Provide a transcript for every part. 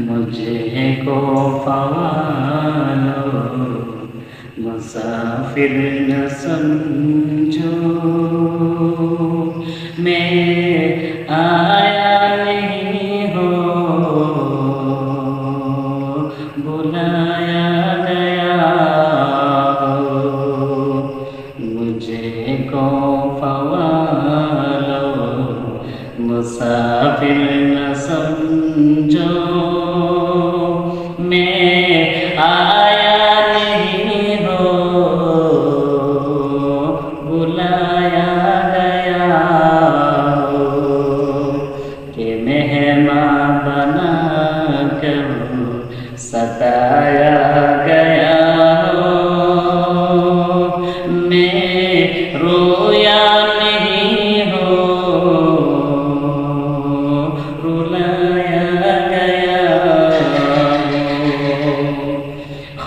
मुझे को पवानो मुसाफिर न समझो। मुसाफिर न समझो मैं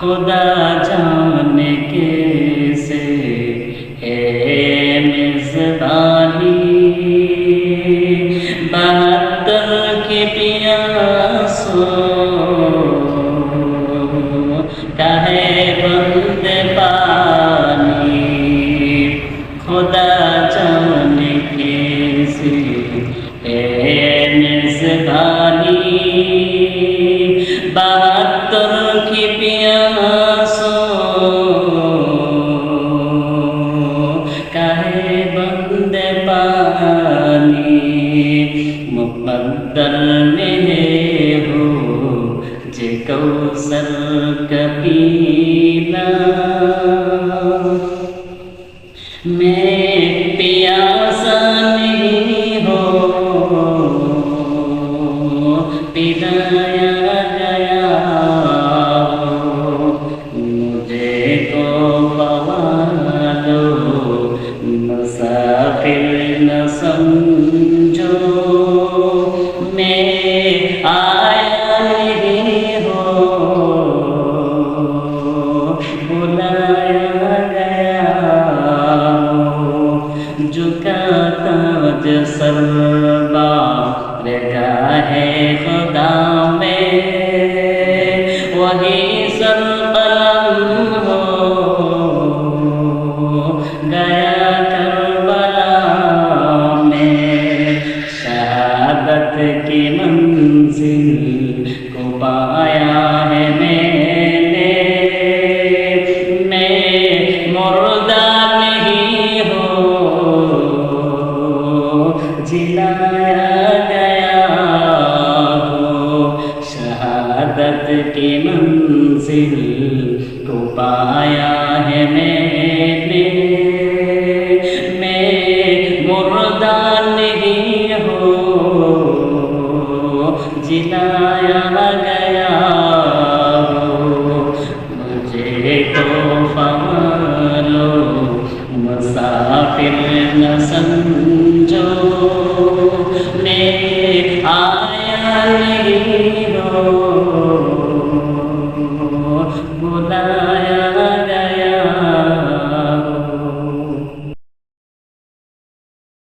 खुदा जाने कैसे है मेजबानी। बहत्तर की पियासो कहे बंद पानी। खुदा मुकद्दर में हो, जे कौसर कपीला मैं प्यासा नहीं हो पिलाया गया हो। मुझे तो पवा लो मुसाफिर न समझो झुकाता जसरबा रगा है खुदा में वही सर कलम हो गया करबला में, शहादत की मंजिल को पाया है मैंने की मंजिल को पाया है मैंने मैं मुर्दा नहीं हो जिलाया गया हो मुझे तो फलो मुसाफिर न समझ মোলায়া